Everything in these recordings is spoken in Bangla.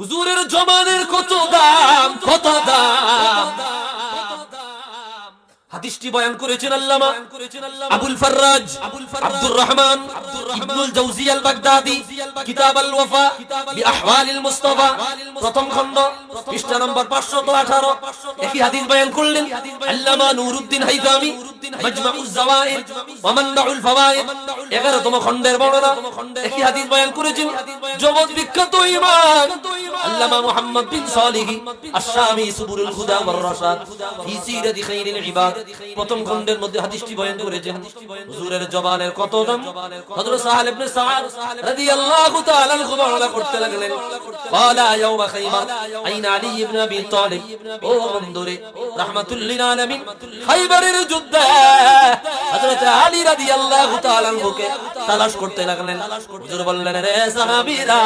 হুজুরের জমানের কত দাম কত দাম? হাদিসটি বয়ান করেছেন আল্লামা আবুল ফাররাজ, আব্দুর রহমান, ইবনুল জাওজি আল বাগদাদি কিতাব আল ওয়াফা বি আহওয়ালিল মুস্তাফা, প্রথম খণ্ড, পৃষ্ঠা নম্বর 518 একই হাদিস বয়ান করলেন আল্লামা নুরউদ্দিন হাইতামি মাজমাউজ জাওয়াইদ ওয়া মানবাউল ফাওয়াইদ 11 তম খণ্ডের বর্ণনা। একই হাদিস বয়ান করেছেন জগৎ বিখ্যাত ইমাম আল্লামা মুহাম্মদ বিন সালিহ আশ-শামি সুবুরুল হুদা ওয়ার রাশাদ, ফি সিরাতি খাইরিল ইবাদ। প্রথম খণ্ডের মধ্যে হাদিসটি বয়ান করেছেন। হুজুরের জবানের কত দাম? হযরত সাহাল ইবনে সাআদ রাদিয়াল্লাহু তাআলা আনহু বর্ণনা করতে লাগলেন ক্বালা ইয়াওমা খাইবার আইনা আলী ইবনে আবি তালিব। ও বন্ধুরে, রাহমাতুল লিল আলামিন, খাইবারের যুদ্ধে হযরত আলী রাদিয়াল্লাহু তাআলা আনহুকে তালাশ করতে লাগলেন। হুজুর বললেন, রে সাহাবীরা,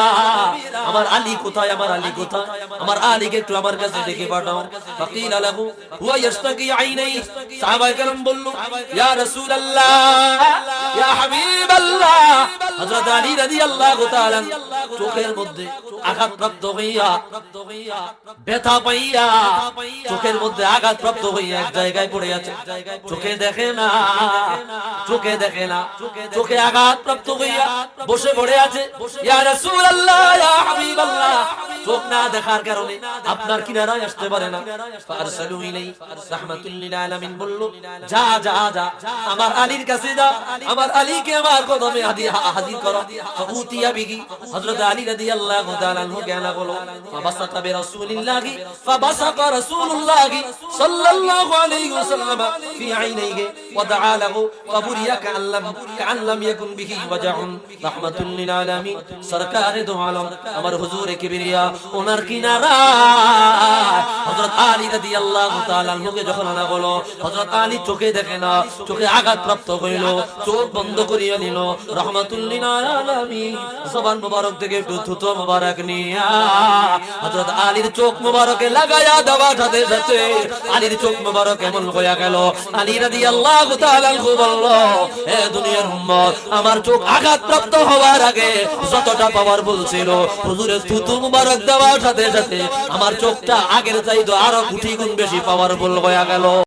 আমার আলী কোথায়? আমার আলী কোথায়? আমার আলীকে একটু আমার কাছে ডেকে পাঠাও। ফাকিল লাহু, হুয়া ইয়াশতাকি আইনাই সাহাবায়ে কেরাম বলল, ইয়া রাসূলুল্লাহ, ইয়া হাবিবাল্লাহ। হযরত আলী রাদিয়াল্লাহু তাআলা চোখের মধ্যে আঘাতপ্রাপ্ত হইয়া, ব্যথা পাইয়া, চোখের মধ্যে আঘাতপ্রাপ্ত হইয়া এক জায়গায় পড়ে আছে। চোখে দেখে না, চোখে দেখে না, চোখে আঘাতপ্রাপ্ত হইয়া বসে পড়ে আছে। ইয়া রাসূলুল্লাহ, ইয়া হাবিবাল্লাহ। চোখ না দেখার কারণে আপনার কিনারায় আসতে পারে না। ফারসালু ইলাই রাহমাতুল লিল আলামিন বলল যা যা যা আমার আলীর কাছে যা আমার আলীকে আমার কদমে হাজির করো। ফাউতিয়া বিহি হযরত আলী রাদিয়াল্লাহু তাআলা আনহু জ্ঞান হলো ফাবাসাতা বিরাসূলিল্লাহি ফাবাসাকা রাসূলুল্লাহি সাল্লাল্লাহু আলাইহি ওয়াসাল্লাম। ওয়া দাআ লাহু ফাবুরিয়া কাআল্লাম কাআল্লাম ইয়াকুন বিহি ওয়াজাউন। রাহমাতুল লিল আলামিন। সরকারে দো আলম আমার হুজুরে কিবরিয়া, ওনার কিনারা হযরত আলী তাআলা আনহুকে যখন আনা হলো, হযরত আলী চোখে দেখে না, চোখে আঘাত প্রাপ্ত হইল, চোখ বন্ধ করিয়া নিল থেকে একটু নিয়া। হযরত আলীর চোখ লাগায়া দেওয়া সাথে সাথে আলীর চোখ এমন হইয়া গেল। আলী রাদিয়াল্লাহু তাআলা আনহু বলল হে দুনিয়ার আমার চোখ আঘাত প্রাপ্ত হওয়ার আগে যতটা পাওয়ারফুল ছিল, হুজুরের থুতু মুবারক দেওয়ার সাথে সাথে আমার চোখটা আগের চাইতো আরও কোটি গুণ বেশি পাওয়ারফুল হয়ে গেল।